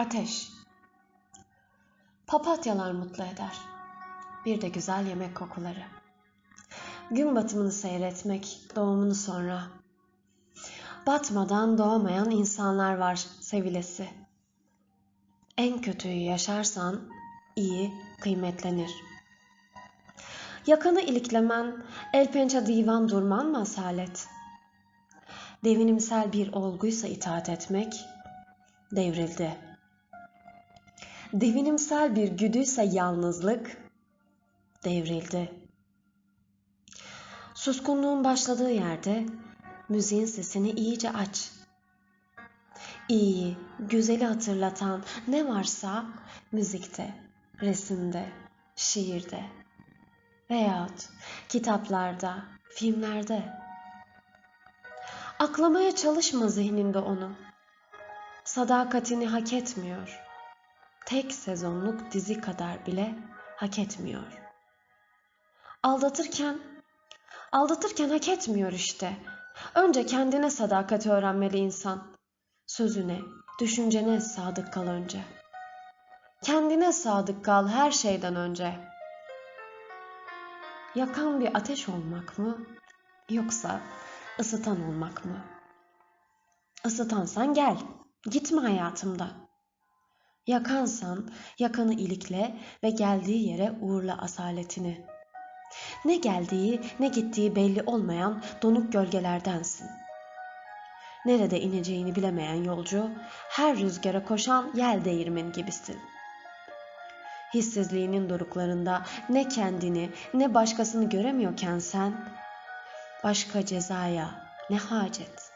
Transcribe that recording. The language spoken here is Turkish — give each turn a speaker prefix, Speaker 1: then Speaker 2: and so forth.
Speaker 1: Ateş. Papatyalar mutlu eder. Bir de güzel yemek kokuları. Gün batımını seyretmek, doğumunu sonra. Batmadan doğamayan insanlar var sevilesi. En kötüyü yaşarsan iyi kıymetlenir. Yakanı iliklemen, el pençe divan durman mı asalet? Devinimsel bir olguysa itaat etmek, devrildi. Devinimsel bir güdüyse yalnızlık, devrildi. Suskunluğun başladığı yerde müziğin sesini iyice aç. İyiyi, güzeli hatırlatan ne varsa müzikte, resimde, şiirde veyahut kitaplarda, filmlerde. Aklamaya çalışma zihninde onu. Sadakatini hak etmiyor. Tek sezonluk dizi kadar bile hak etmiyor. Aldatırken, aldatırken hak etmiyor işte. Önce kendine sadakat öğrenmeli insan. Sözüne, düşüncene sadık kal önce. Kendine sadık kal her şeyden önce. Yakan bir ateş olmak mı yoksa ısıtan olmak mı? Isıtansan gel, gitme hayatımda. Yakansan yakanı ilikle ve geldiği yere uğurla asaletini. Ne geldiği ne gittiği belli olmayan donuk gölgelerdensin. Nerede ineceğini bilemeyen yolcu, her rüzgara koşan yel değirmeni gibisin. Hissizliğinin doruklarında ne kendini ne başkasını göremiyorken sen, başka cezaya ne hacet?''